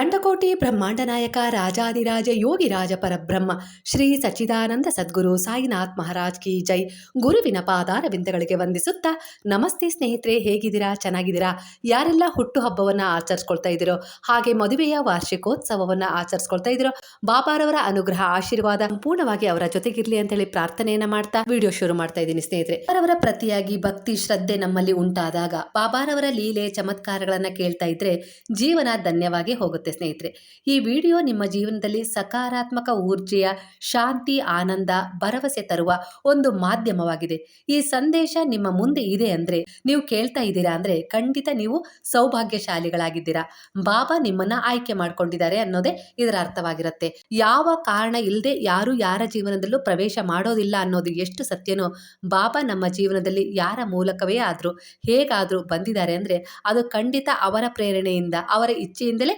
ಅಂಡಕೋಟಿ ಬ್ರಹ್ಮಾಂಡ ನಾಯಕ ರಾಜಾದಿರಾಜ ಯೋಗಿರಾಜ ಪರಬ್ರಹ್ಮ, ಶ್ರೀ ಸಚ್ಚಿದಾನಂದ ಸದ್ಗುರು ಸಾಯಿನಾಥ್ ಮಹಾರಾಜ್ ಕಿ ಜೈ. ಗುರುವಿನ ಪಾದಾರ ಬಿಂದಗಳಿಗೆ ವಂದಿಸುತ್ತಾ, ನಮಸ್ತೆ ಸ್ನೇಹಿತರೆ, ಹೇಗಿದ್ದೀರಾ? ಚೆನ್ನಾಗಿದ್ದೀರಾ? ಯಾರೆಲ್ಲ ಹುಟ್ಟುಹಬ್ಬವನ್ನ ಆಚರಿಸ್ಕೊಳ್ತಾ ಇದ್ದೀರೋ, ಹಾಗೆ ಮದುವೆಯ ವಾರ್ಷಿಕೋತ್ಸವವನ್ನ ಆಚರಿಸ್ಕೊಳ್ತಾ ಇದ್ದೀರೋ, ಬಾಬಾರವರ ಅನುಗ್ರಹ, ಆಶೀರ್ವಾದ ಸಂಪೂರ್ಣವಾಗಿ ಅವರ ಜೊತೆಗಿರಲಿ ಅಂತ ಹೇಳಿ ಪ್ರಾರ್ಥನೆಯನ್ನ ಮಾಡ್ತಾ ವಿಡಿಯೋ ಶುರು ಮಾಡ್ತಾ ಇದ್ದೀನಿ ಸ್ನೇಹಿತರೆ. ಅವರವರ ಪ್ರತಿಯಾಗಿ ಭಕ್ತಿ, ಶ್ರದ್ಧೆ ನಮ್ಮಲ್ಲಿ ಉಂಟಾದಾಗ, ಬಾಬಾರವರ ಲೀಲೆ, ಚಮತ್ಕಾರಗಳನ್ನ ಕೇಳ್ತಾ ಇದ್ರೆ ಜೀವನ ಧನ್ಯವಾಗಿ ಹೋಗುತ್ತೆ. ಸ್ನೇಹಿತರೆ. ಈ ವಿಡಿಯೋ ನಿಮ್ಮ ಜೀವನದಲ್ಲಿ ಸಕಾರಾತ್ಮಕ ಊರ್ಜೆಯ, ಶಾಂತಿ, ಆನಂದ, ಭರವಸೆ ತರುವ ಒಂದು ಮಾಧ್ಯಮವಾಗಿದೆ. ಈ ಸಂದೇಶ ನಿಮ್ಮ ಮುಂದೆ ಇದೆ ಅಂದ್ರೆ ನೀವು ಕೇಳ್ತಾ ಇದ್ದೀರಾ ಅಂದ್ರೆ ಖಂಡಿತ ನೀವು ಸೌಭಾಗ್ಯಶಾಲಿಗಳಾಗಿದ್ದೀರಾ. ಬಾಬಾ ನಿಮ್ಮನ್ನ ಆಯ್ಕೆ ಮಾಡ್ಕೊಂಡಿದ್ದಾರೆ ಅನ್ನೋದೇ ಇದರ ಅರ್ಥವಾಗಿರುತ್ತೆ. ಯಾವ ಕಾರಣ ಇಲ್ಲದೆ ಯಾರು ಯಾರ ಜೀವನದಲ್ಲೂ ಪ್ರವೇಶ ಮಾಡೋದಿಲ್ಲ ಅನ್ನೋದು ಎಷ್ಟು ಸತ್ಯನೋ ಬಾಬಾ ನಮ್ಮ ಜೀವನದಲ್ಲಿ ಯಾರ ಮೂಲಕವೇ ಆದ್ರೂ ಹೇಗಾದ್ರೂ ಬಂದಿದ್ದಾರೆ ಅಂದ್ರೆ ಅದು ಖಂಡಿತ ಅವರ ಪ್ರೇರಣೆಯಿಂದ, ಅವರ ಇಚ್ಛೆಯಿಂದಲೇ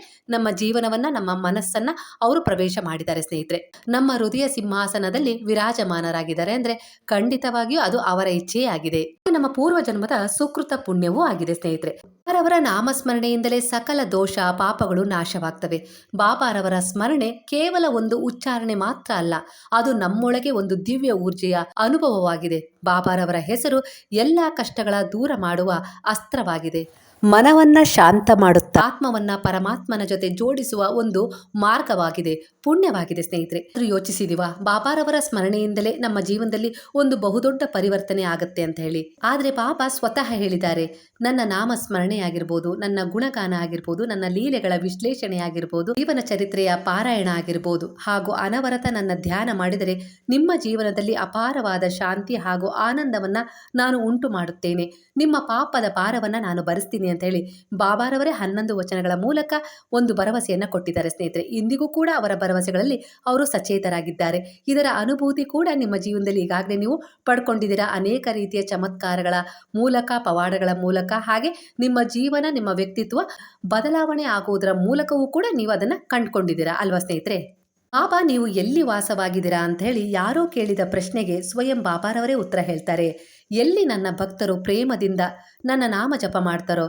ಜೀವನವನ್ನ, ನಮ್ಮ ಮನಸ್ಸನ್ನ ಅವರು ಪ್ರವೇಶ ಮಾಡಿದ್ದಾರೆ ಸ್ನೇಹಿತರೆ. ನಮ್ಮ ಹೃದಯ ಸಿಂಹಾಸನದಲ್ಲಿ ವಿರಾಜಮಾನರಾಗಿದ್ದಾರೆ ಅಂದ್ರೆ ಖಂಡಿತವಾಗಿಯೂ ಅದು ಅವರ ಇಚ್ಛೆಯೇ ಆಗಿದೆ. ನಮ್ಮ ಪೂರ್ವ ಜನ್ಮದ ಸುಕೃತ ಪುಣ್ಯವೂ ಆಗಿದೆ ಸ್ನೇಹಿತರೆ. ಅವರವರ ನಾಮಸ್ಮರಣೆಯಿಂದಲೇ ಸಕಲ ದೋಷ, ಪಾಪಗಳು ನಾಶವಾಗ್ತವೆ. ಬಾಬಾರವರ ಸ್ಮರಣೆ ಕೇವಲ ಒಂದು ಉಚ್ಚಾರಣೆ ಮಾತ್ರ ಅಲ್ಲ, ಅದು ನಮ್ಮೊಳಗೆ ಒಂದು ದಿವ್ಯ ಊರ್ಜೆಯ ಅನುಭವವಾಗಿದೆ. ಬಾಬಾರವರ ಹೆಸರು ಎಲ್ಲ ಕಷ್ಟಗಳ ದೂರ ಮಾಡುವ ಅಸ್ತ್ರವಾಗಿದೆ. ಮನವನ್ನ ಶಾಂತ ಮಾಡುತ್ತಾ ಆತ್ಮವನ್ನ ಪರಮಾತ್ಮನ ಜೊತೆ ಜೋಡಿಸುವ ಒಂದು ಮಾರ್ಗವಾಗಿದೆ. ಪುಣ್ಯವಾಗಿದೆ, ಸ್ನೇಹಿತರೆ. ಯೋಚಿಸಿದೀವಾ, ಬಾಬಾರವರ ಸ್ಮರಣೆಯಿಂದಲೇ ನಮ್ಮ ಜೀವನದಲ್ಲಿ ಒಂದು ಬಹುದೊಡ್ಡ ಪರಿವರ್ತನೆ ಆಗುತ್ತೆ ಅಂತ ಹೇಳಿ. ಆದ್ರೆ ಬಾಬಾ ಸ್ವತಃ ಹೇಳಿದ್ದಾರೆ, ನನ್ನ ನಾಮ ಸ್ಮರಣೆ ಆಗಿರ್ಬೋದು ನನ್ನ ಗುಣಗಾನ ಆಗಿರ್ಬೋದು, ನನ್ನ ಲೀಲೆಗಳ ವಿಶ್ಲೇಷಣೆ ಆಗಿರ್ಬೋದು, ಜೀವನ ಚರಿತ್ರೆಯ ಪಾರಾಯಣ ಆಗಿರ್ಬೋದು, ಹಾಗೂ ಅನವರತ ನನ್ನ ಧ್ಯಾನ ಮಾಡಿದರೆ ನಿಮ್ಮ ಜೀವನದಲ್ಲಿ ಅಪಾರವಾದ ಶಾಂತಿ ಹಾಗೂ ಆನಂದವನ್ನ ನಾನು ಉಂಟು ಮಾಡುತ್ತೇನೆ. ನಿಮ್ಮ ಪಾಪದ ಭಾರವನ್ನ ನಾನು ಭರಿಸ್ತೀನಿ ಅಂತ ಹೇಳಿ ಬಾಬಾರವರೇ ಹನ್ನೊಂದು ವಚನಗಳ ಮೂಲಕ ಒಂದು ಭರವಸೆಯನ್ನ ಕೊಟ್ಟಿದ್ದಾರೆ, ಸ್ನೇಹಿತರೆ. ಇಂದಿಗೂ ಕೂಡ ಅವರ ಭರವಸೆಗಳಲ್ಲಿ ಅವರು ಸಚೇತರಾಗಿದ್ದಾರೆ. ಇದರ ಅನುಭೂತಿ ಕೂಡ ನಿಮ್ಮ ಜೀವನದಲ್ಲಿ ಈಗಾಗಲೇ ನೀವು ಪಡ್ಕೊಂಡಿದ್ದೀರಾ. ಅನೇಕ ರೀತಿಯ ಚಮತ್ಕಾರಗಳ ಮೂಲಕ, ಪವಾಡಗಳ ಮೂಲಕ, ಹಾಗೆ ನಿಮ್ಮ ಜೀವನ, ನಿಮ್ಮ ವ್ಯಕ್ತಿತ್ವ ಬದಲಾವಣೆ ಆಗುವುದರ ಮೂಲಕವೂ ಕೂಡ ನೀವು ಅದನ್ನು ಕಂಡುಕೊಂಡಿದ್ದೀರಾ ಅಲ್ವಾ ಸ್ನೇಹಿತರೆ? ಬಾಬಾ ನೀವು ಎಲ್ಲಿ ವಾಸವಾಗಿದ್ದೀರಾ ಅಂತ ಹೇಳಿ ಯಾರೋ ಕೇಳಿದ ಪ್ರಶ್ನೆಗೆ ಸ್ವಯಂ ಬಾಬಾರವರೇ ಉತ್ತರ ಹೇಳ್ತಾರೆ. ಎಲ್ಲಿ ನನ್ನ ಭಕ್ತರು ಪ್ರೇಮದಿಂದ ನನ್ನ ನಾಮ ಜಪ ಮಾಡ್ತಾರೋ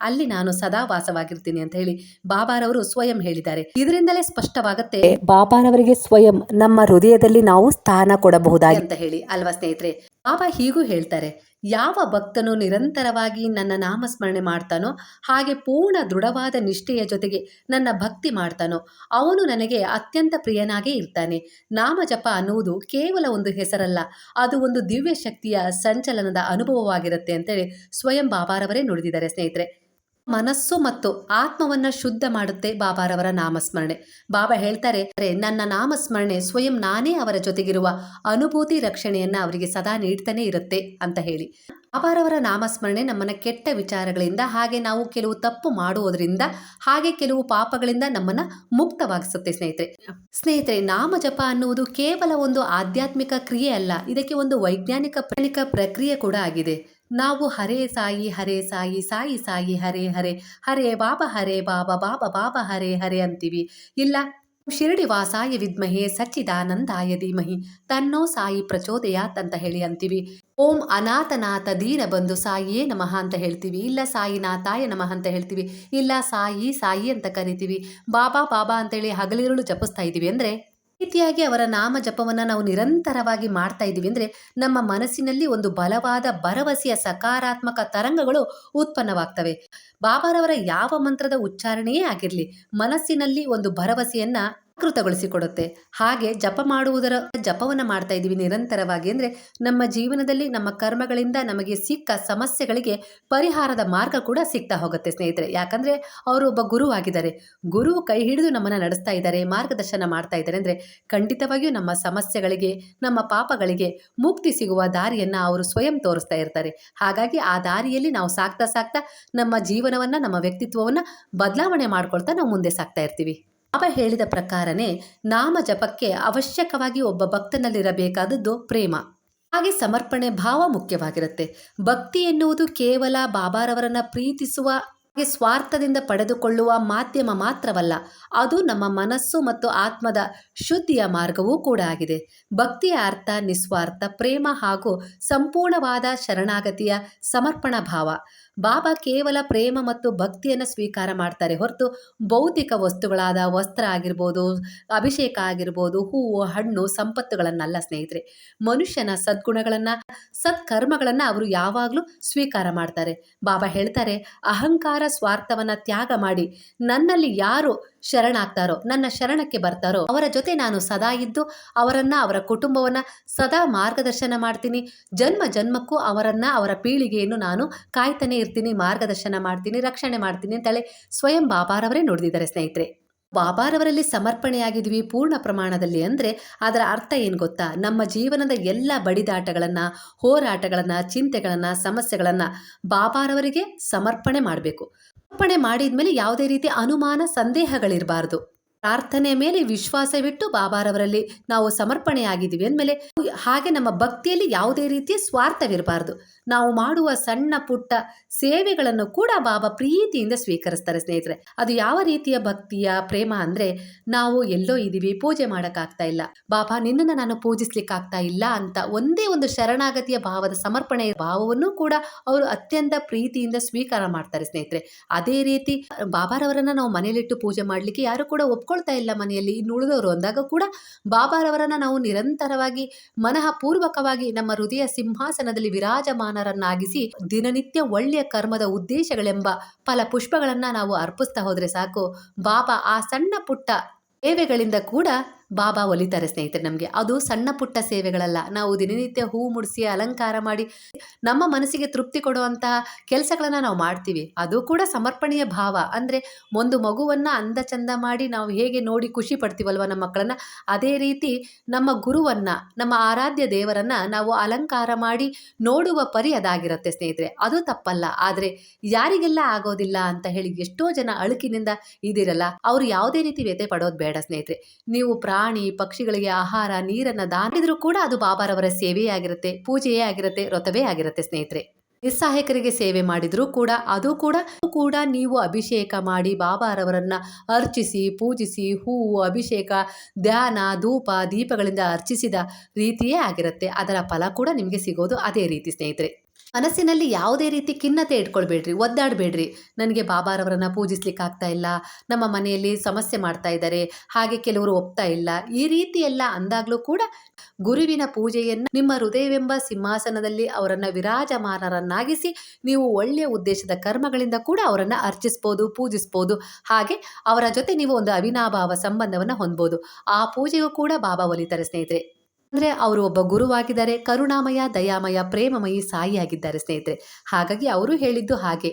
ಅಲ್ಲಿ ನಾನು ಸದಾ ವಾಸವಾಗಿರ್ತೀನಿ ಅಂತ ಹೇಳಿ ಬಾಬಾರವರು ಸ್ವಯಂ ಹೇಳಿದ್ದಾರೆ. ಇದರಿಂದಲೇ ಸ್ಪಷ್ಟವಾಗುತ್ತೆ ಬಾಬಾರವರಿಗೆ ಸ್ವಯಂ ನಮ್ಮ ಹೃದಯದಲ್ಲಿ ನಾವು ಸ್ಥಾನ ಕೊಡಬಹುದಾಗಿ ಅಂತ ಹೇಳಿ ಅಲ್ವಾ ಸ್ನೇಹಿತರೆ. ಬಾಬಾ ಹೀಗೂ ಹೇಳ್ತಾರೆ. ಯಾವ ಭಕ್ತನು ನಿರಂತರವಾಗಿ ನನ್ನ ನಾಮಸ್ಮರಣೆ ಮಾಡ್ತಾನೋ ಹಾಗೆ ಪೂರ್ಣ ದೃಢವಾದ ನಿಷ್ಠೆಯ ಜೊತೆಗೆ ನನ್ನ ಭಕ್ತಿ ಮಾಡ್ತಾನೋ ಅವನು ನನಗೆ ಅತ್ಯಂತ ಪ್ರಿಯನಾಗೇ ಇರ್ತಾನೆ. ನಾಮ ಜಪ ಅನ್ನುವುದು ಕೇವಲ ಒಂದು ಹೆಸರಲ್ಲ, ಅದು ಒಂದು ದಿವ್ಯ ಶಕ್ತಿಯ ಸಂಚಲನದ ಅನುಭವವಾಗಿರುತ್ತೆ ಅಂತೇಳಿ ಸ್ವಯಂ ಬಾಬಾರವರೇ ನುಡಿದಿದ್ದಾರೆ ಸ್ನೇಹಿತರೆ. ಮನಸ್ಸು ಮತ್ತು ಆತ್ಮವನ್ನ ಶುದ್ಧ ಮಾಡುತ್ತೆ ಬಾಬಾರವರ ನಾಮಸ್ಮರಣೆ. ಬಾಬಾ ಹೇಳ್ತಾರೆ, ನನ್ನ ನಾಮಸ್ಮರಣೆ ಸ್ವಯಂ ನಾನೇ ಅವರ ಜೊತೆಗಿರುವ ಅನುಭೂತಿ ರಕ್ಷಣೆಯನ್ನ ಅವರಿಗೆ ಸದಾ ನೀಡ್ತಾನೆ ಇರುತ್ತೆ ಅಂತ ಹೇಳಿ. ಬಾಬಾರವರ ನಾಮಸ್ಮರಣೆ ನಮ್ಮನ್ನ ಕೆಟ್ಟ ವಿಚಾರಗಳಿಂದ, ಹಾಗೆ ನಾವು ಕೆಲವು ತಪ್ಪು ಮಾಡುವುದರಿಂದ, ಹಾಗೆ ಕೆಲವು ಪಾಪಗಳಿಂದ ನಮ್ಮನ್ನ ಮುಕ್ತವಾಗಿಸುತ್ತೆ ಸ್ನೇಹಿತರೆ. ಸ್ನೇಹಿತರೆ, ನಾಮ ಜಪ ಅನ್ನುವುದು ಕೇವಲ ಒಂದು ಆಧ್ಯಾತ್ಮಿಕ ಕ್ರಿಯೆ ಅಲ್ಲ, ಇದಕ್ಕೆ ಒಂದು ವೈಜ್ಞಾನಿಕ ಪ್ರಕ್ರಿಯೆ ಕೂಡ ಆಗಿದೆ. ನಾವು ಹರೇ ಸಾಯಿ ಹರೇ ಸಾಯಿ ಸಾಯಿ ಸಾಯಿ, ಹರೇ ಹರೇ ಹರೇ ಬಾಬಾ ಹರೇ ಬಾಬಾ ಬಾಬಾ ಬಾಬಾ, ಹರೇ ಹರೇ ಅಂತೀವಿ. ಇಲ್ಲ, ಶಿರಡಿ ವಾಸಾಯ ವಿದ್ಮಹೇ ಸಚ್ಚಿದಾನಂದಾಯ ಧೀಮಹಿ, ತನ್ನೋ ಸಾಯಿ ಪ್ರಚೋದಯಾತ್ ಅಂತ ಹೇಳಿ ಅಂತೀವಿ. ಓಂ ಅನಾಥನಾಥ ದೀನ ಬಂದು ಸಾಯಿಯೇ ನಮಃ ಅಂತ ಹೇಳ್ತೀವಿ. ಇಲ್ಲ, ಸಾಯಿನಾಥಾಯ ನಮಃ ಅಂತ ಹೇಳ್ತೀವಿ. ಇಲ್ಲ, ಸಾಯಿ ಸಾಯಿ ಅಂತ ಕರಿತೀವಿ. ಬಾಬಾ ಬಾಬಾ ಅಂತೇಳಿ ಹಗಲಿರುಳು ಜಪಿಸ್ತಾ ಇದೀವಿ ಅಂದ್ರೆ ರೀತಿಯಾಗಿ ಅವರ ನಾಮ ಜಪವನ್ನು ನಾವು ನಿರಂತರವಾಗಿ ಮಾಡ್ತಾ ಇದ್ದೀವಿ. ಅಂದರೆ ನಮ್ಮ ಮನಸ್ಸಿನಲ್ಲಿ ಒಂದು ಬಲವಾದ ಭರವಸೆಯ ಸಕಾರಾತ್ಮಕ ತರಂಗಗಳು ಉತ್ಪನ್ನವಾಗ್ತವೆ. ಬಾಬಾರವರ ಯಾವ ಮಂತ್ರದ ಉಚ್ಚಾರಣೆಯೇ ಆಗಿರಲಿ, ಮನಸ್ಸಿನಲ್ಲಿ ಒಂದು ಭರವಸೆಯನ್ನ ಕೃತಗೊಳಿಸಿಕೊಡುತ್ತೆ ಹಾಗೆ ಜಪ ಮಾಡುವುದರ, ಜಪವನ್ನು ಮಾಡ್ತಾ ಇದ್ದೀವಿ ನಿರಂತರವಾಗಿ. ಅಂದರೆ ನಮ್ಮ ಜೀವನದಲ್ಲಿ, ನಮ್ಮ ಕರ್ಮಗಳಿಂದ ನಮಗೆ ಸಿಕ್ಕ ಸಮಸ್ಯೆಗಳಿಗೆ ಪರಿಹಾರದ ಮಾರ್ಗ ಕೂಡ ಸಿಗ್ತಾ ಹೋಗುತ್ತೆ ಸ್ನೇಹಿತರೆ. ಯಾಕಂದರೆ ಅವರು ಒಬ್ಬ ಗುರು ಆಗಿದ್ದಾರೆ. ಗುರು ಕೈ ಹಿಡಿದು ನಮ್ಮನ್ನು ನಡೆಸ್ತಾ ಇದ್ದಾರೆ, ಮಾರ್ಗದರ್ಶನ ಮಾಡ್ತಾ ಇದ್ದಾರೆ. ಅಂದರೆ ಖಂಡಿತವಾಗಿಯೂ ನಮ್ಮ ಸಮಸ್ಯೆಗಳಿಗೆ, ನಮ್ಮ ಪಾಪಗಳಿಗೆ ಮುಕ್ತಿ ಸಿಗುವ ದಾರಿಯನ್ನು ಅವರು ಸ್ವಯಂ ತೋರಿಸ್ತಾ ಇರ್ತಾರೆ. ಹಾಗಾಗಿ ಆ ದಾರಿಯಲ್ಲಿ ನಾವು ಸಾಕ್ತಾ ಸಾಕ್ತಾ ನಮ್ಮ ಜೀವನವನ್ನು, ನಮ್ಮ ವ್ಯಕ್ತಿತ್ವವನ್ನು ಬದಲಾವಣೆ ಮಾಡ್ಕೊಳ್ತಾ ನಾವು ಮುಂದೆ ಸಾಕ್ತಾ ಇರ್ತೀವಿ. ಬಾಬಾ ಹೇಳಿದ ಪ್ರಕಾರನೇ ನಾಮ ಜಪಕ್ಕೆ ಅವಶ್ಯಕವಾಗಿ ಒಬ್ಬ ಭಕ್ತನಲ್ಲಿರಬೇಕಾದದ್ದು ಪ್ರೇಮ. ಹಾಗೆ ಸಮರ್ಪಣೆ ಭಾವ ಮುಖ್ಯವಾಗಿರುತ್ತೆ. ಭಕ್ತಿ ಎನ್ನುವುದು ಕೇವಲ ಬಾಬಾರವರನ್ನ ಪ್ರೀತಿಸುವ, ಹಾಗೆ ಸ್ವಾರ್ಥದಿಂದ ಪಡೆದುಕೊಳ್ಳುವ ಮಾಧ್ಯಮ ಮಾತ್ರವಲ್ಲ, ಅದು ನಮ್ಮ ಮನಸ್ಸು ಮತ್ತು ಆತ್ಮದ ಶುದ್ಧಿಯ ಮಾರ್ಗವೂ ಕೂಡ ಆಗಿದೆ. ಭಕ್ತಿಯ ಅರ್ಥ ನಿಸ್ವಾರ್ಥ, ಪ್ರೇಮ ಹಾಗೂ ಸಂಪೂರ್ಣವಾದ ಶರಣಾಗತಿಯ ಸಮರ್ಪಣಾ ಭಾವ. ಬಾಬಾ ಕೇವಲ ಪ್ರೇಮ ಮತ್ತು ಭಕ್ತಿಯನ್ನು ಸ್ವೀಕಾರ ಮಾಡ್ತಾರೆ ಹೊರತು ಭೌತಿಕ ವಸ್ತುಗಳಾದ ವಸ್ತ್ರ ಆಗಿರ್ಬೋದು, ಅಭಿಷೇಕ ಆಗಿರ್ಬೋದು, ಹೂವು, ಹಣ್ಣು, ಸಂಪತ್ತುಗಳನ್ನಲ್ಲ ಸ್ನೇಹಿತರೆ. ಮನುಷ್ಯನ ಸದ್ಗುಣಗಳನ್ನು, ಸತ್ಕರ್ಮಗಳನ್ನು ಅವರು ಯಾವಾಗಲೂ ಸ್ವೀಕಾರ ಮಾಡ್ತಾರೆ. ಬಾಬಾ ಹೇಳ್ತಾರೆ, ಅಹಂಕಾರ ಸ್ವಾರ್ಥವನ್ನು ತ್ಯಾಗ ಮಾಡಿ ನನ್ನಲ್ಲಿ ಯಾರು ಶರಣಾಗ್ತಾರೋ, ನನ್ನ ಶರಣಕ್ಕೆ ಬರ್ತಾರೋ, ಅವರ ಜೊತೆ ನಾನು ಸದಾ ಇದ್ದು ಅವರನ್ನ, ಅವರ ಕುಟುಂಬವನ್ನ ಸದಾ ಮಾರ್ಗದರ್ಶನ ಮಾಡ್ತೀನಿ. ಜನ್ಮ ಜನ್ಮಕ್ಕೂ ಅವರನ್ನ, ಅವರ ಪೀಳಿಗೆಯನ್ನು ನಾನು ಕಾಯ್ತಾನೆ ಇರ್ತೀನಿ, ಮಾರ್ಗದರ್ಶನ ಮಾಡ್ತೀನಿ, ರಕ್ಷಣೆ ಮಾಡ್ತೀನಿ ಅಂತೇಳಿ ಸ್ವಯಂ ಬಾಬಾರವರೇ ನುಡಿದಿದ್ದಾರೆ ಸ್ನೇಹಿತರೆ. ಬಾಬಾರವರಲ್ಲಿ ಸಮರ್ಪಣೆಯಾಗಿದ್ವಿ ಪೂರ್ಣ ಪ್ರಮಾಣದಲ್ಲಿ ಅಂದರೆ ಅದರ ಅರ್ಥ ಏನು ಗೊತ್ತಾ? ನಮ್ಮ ಜೀವನದ ಎಲ್ಲ ಬಡಿದಾಟಗಳನ್ನು, ಹೋರಾಟಗಳನ್ನು, ಚಿಂತೆಗಳನ್ನು, ಸಮಸ್ಯೆಗಳನ್ನು ಬಾಬಾರವರಿಗೆ ಸಮರ್ಪಣೆ ಮಾಡಬೇಕು. ಸಮರ್ಪಣೆ ಮಾಡಿದ್ಮೇಲೆ ಯಾವುದೇ ರೀತಿ ಅನುಮಾನ ಸಂದೇಹಗಳಿರಬಾರ್ದು. ಪ್ರಾರ್ಥನೆ ಮೇಲೆ ವಿಶ್ವಾಸವಿಟ್ಟು ಬಾಬಾರವರಲ್ಲಿ ನಾವು ಸಮರ್ಪಣೆಯಾಗಿದ್ದೀವಿ ಅಂದಮೇಲೆ ಹಾಗೆ ನಮ್ಮ ಭಕ್ತಿಯಲ್ಲಿ ಯಾವುದೇ ರೀತಿಯ ಸ್ವಾರ್ಥವಿರಬಾರ್ದು. ನಾವು ಮಾಡುವ ಸಣ್ಣ ಪುಟ್ಟ ಸೇವೆಗಳನ್ನು ಕೂಡ ಬಾಬಾ ಪ್ರೀತಿಯಿಂದ ಸ್ವೀಕರಿಸ್ತಾರೆ ಸ್ನೇಹಿತರೆ. ಅದು ಯಾವ ರೀತಿಯ ಭಕ್ತಿಯ ಪ್ರೇಮ ಅಂದ್ರೆ ನಾವು ಎಲ್ಲೋ ಇದ್ದೀವಿ, ಪೂಜೆ ಮಾಡೋಕ್ಕಾಗ್ತಾ ಇಲ್ಲ, ಬಾಬಾ ನಿನ್ನನ್ನು ನಾನು ಪೂಜಿಸ್ಲಿಕ್ಕಾಗ್ತಾ ಇಲ್ಲ ಅಂತ ಒಂದೇ ಒಂದು ಶರಣಾಗತಿಯ ಭಾವದ ಸಮರ್ಪಣೆಯ ಭಾವವನ್ನು ಕೂಡ ಅವರು ಅತ್ಯಂತ ಪ್ರೀತಿಯಿಂದ ಸ್ವೀಕಾರ ಮಾಡ್ತಾರೆ ಸ್ನೇಹಿತರೆ. ಅದೇ ರೀತಿ ಬಾಬಾರವರನ್ನ ನಾವು ಮನೆಯಲ್ಲಿಟ್ಟು ಪೂಜೆ ಮಾಡಲಿಕ್ಕೆ ಯಾರು ಕೂಡ ಒಪ್ಕೊಳ್ತಾ ಇಲ್ಲ ಮನೆಯಲ್ಲಿ. ಇನ್ನು ಉಳಿದವರು ಅಂದಾಗ ಕೂಡ ಬಾಬಾರವರನ್ನ ನಾವು ನಿರಂತರವಾಗಿ ಮನಃಪೂರ್ವಕವಾಗಿ ನಮ್ಮ ಹೃದಯ ಸಿಂಹಾಸನದಲ್ಲಿ ವಿರಾಜಮಾನರನ್ನಾಗಿಸಿ ದಿನನಿತ್ಯ ಒಳ್ಳೆಯ ಕರ್ಮದ ಉದ್ದೇಶಗಳೆಂಬ ಫಲ ಪುಷ್ಪಗಳನ್ನ ನಾವು ಅರ್ಪಿಸ್ತಾ ಹೋದ್ರೆ ಸಾಕು. ಬಾಬಾ ಆ ಸಣ್ಣ ಪುಟ್ಟ ಸೇವೆಗಳಿಂದ ಕೂಡ ಬಾಬಾ ಒಲಿತಾರೆ ಸ್ನೇಹಿತರೆ ನಮಗೆ. ಅದು ಸಣ್ಣ ಪುಟ್ಟ ಸೇವೆಗಳಲ್ಲ. ನಾವು ದಿನನಿತ್ಯ ಹೂ ಮುಡಿಸಿ, ಅಲಂಕಾರ ಮಾಡಿ, ನಮ್ಮ ಮನಸ್ಸಿಗೆ ತೃಪ್ತಿ ಕೊಡುವಂತಹ ಕೆಲಸಗಳನ್ನು ನಾವು ಮಾಡ್ತೀವಿ. ಅದು ಕೂಡ ಸಮರ್ಪಣೆಯ ಭಾವ. ಅಂದರೆ ಒಂದು ಮಗುವನ್ನು ಅಂದ ಚಂದ ಮಾಡಿ ನಾವು ಹೇಗೆ ನೋಡಿ ಖುಷಿ ಪಡ್ತೀವಲ್ವ ನಮ್ಮ ಮಕ್ಕಳನ್ನು? ಅದೇ ರೀತಿ ನಮ್ಮ ಗುರುವನ್ನು, ನಮ್ಮ ಆರಾಧ್ಯ ದೇವರನ್ನು ನಾವು ಅಲಂಕಾರ ಮಾಡಿ ನೋಡುವ ಪರಿ ಅದಾಗಿರುತ್ತೆ ಸ್ನೇಹಿತರೆ. ಅದು ತಪ್ಪಲ್ಲ. ಆದರೆ ಯಾರಿಗೆಲ್ಲ ಆಗೋದಿಲ್ಲ ಅಂತ ಹೇಳಿ ಎಷ್ಟೋ ಜನ ಅಳುಕಿನಿಂದ ಇದಿರಲ್ಲ ಅವರು ಯಾವುದೇ ರೀತಿ ವ್ಯತೆ ಪಡೋದು ಬೇಡ ಸ್ನೇಹಿತರೆ. ನೀವು ಪ್ರಾಣಿ, ಪಕ್ಷಿಗಳಿಗೆ ಆಹಾರ, ನೀರನ್ನ ದಾನಿದ್ರು ಕೂಡ ಅದು ಬಾಬಾರವರ ಸೇವೆಯೇ ಆಗಿರುತ್ತೆ, ಪೂಜೆಯೇ ಆಗಿರುತ್ತೆ, ವ್ರತವೇ ಆಗಿರುತ್ತೆ ಸ್ನೇಹಿತರೆ. ನಿಸ್ಸಹಾಯಕರಿಗೆ ಸೇವೆ ಮಾಡಿದರೂ ಕೂಡ ಅದು ಕೂಡ ಕೂಡ ನೀವು ಅಭಿಷೇಕ ಮಾಡಿ ಬಾಬಾರವರನ್ನ ಅರ್ಚಿಸಿ, ಪೂಜಿಸಿ, ಹೂವು, ಅಭಿಷೇಕ, ಧ್ಯಾನ, ಧೂಪ, ದೀಪಗಳಿಂದ ಅರ್ಚಿಸಿದ ರೀತಿಯೇ ಆಗಿರುತ್ತೆ. ಅದರ ಫಲ ಕೂಡ ನಿಮಗೆ ಸಿಗೋದು ಅದೇ ರೀತಿ ಸ್ನೇಹಿತರೆ. ಮನಸ್ಸಿನಲ್ಲಿ ಯಾವುದೇ ರೀತಿ ಖಿನ್ನತೆ ಇಟ್ಕೊಳ್ಬೇಡ್ರಿ, ಒದ್ದಾಡಬೇಡ್ರಿ. ನನಗೆ ಬಾಬಾರವರನ್ನ ಪೂಜಿಸ್ಲಿಕ್ಕೆ ಆಗ್ತಾ ಇಲ್ಲ, ನಮ್ಮ ಮನೆಯಲ್ಲಿ ಸಮಸ್ಯೆ ಮಾಡ್ತಾ ಇದ್ದಾರೆ, ಹಾಗೆ ಕೆಲವರು ಒಪ್ತಾ ಇಲ್ಲ. ಈ ರೀತಿ ಎಲ್ಲ ಅಂದಾಗಲೂ ಕೂಡ ಗುರುವಿನ ಪೂಜೆಯನ್ನು ನಿಮ್ಮ ಹೃದಯವೆಂಬ ಸಿಂಹಾಸನದಲ್ಲಿ ಅವರನ್ನು ವಿರಾಜಮಾನರನ್ನಾಗಿಸಿ, ನೀವು ಒಳ್ಳೆಯ ಉದ್ದೇಶದ ಕರ್ಮಗಳಿಂದ ಕೂಡ ಅವರನ್ನು ಅರ್ಚಿಸ್ಬೋದು, ಪೂಜಿಸ್ಬೋದು. ಹಾಗೆ ಅವರ ಜೊತೆ ನೀವು ಒಂದು ಅವಿನಾಭಾವ ಸಂಬಂಧವನ್ನು ಹೊಂದ್ಬೋದು. ಆ ಪೂಜೆಗೂ ಕೂಡ ಬಾಬಾ ಒಲಿತಾರೆ ಸ್ನೇಹಿತರೆ. ಅಂದ್ರೆ ಅವರು ಒಬ್ಬ ಗುರುವಾಗಿದ್ದಾರೆ, ಕರುಣಾಮಯ, ದಯಾಮಯ, ಪ್ರೇಮಮಯಿ ಸಾಯಿಯಾಗಿದ್ದಾರೆ ಸ್ನೇಹಿತರೆ. ಹಾಗಾಗಿ ಅವರು ಹೇಳಿದ್ದು ಹಾಗೆ.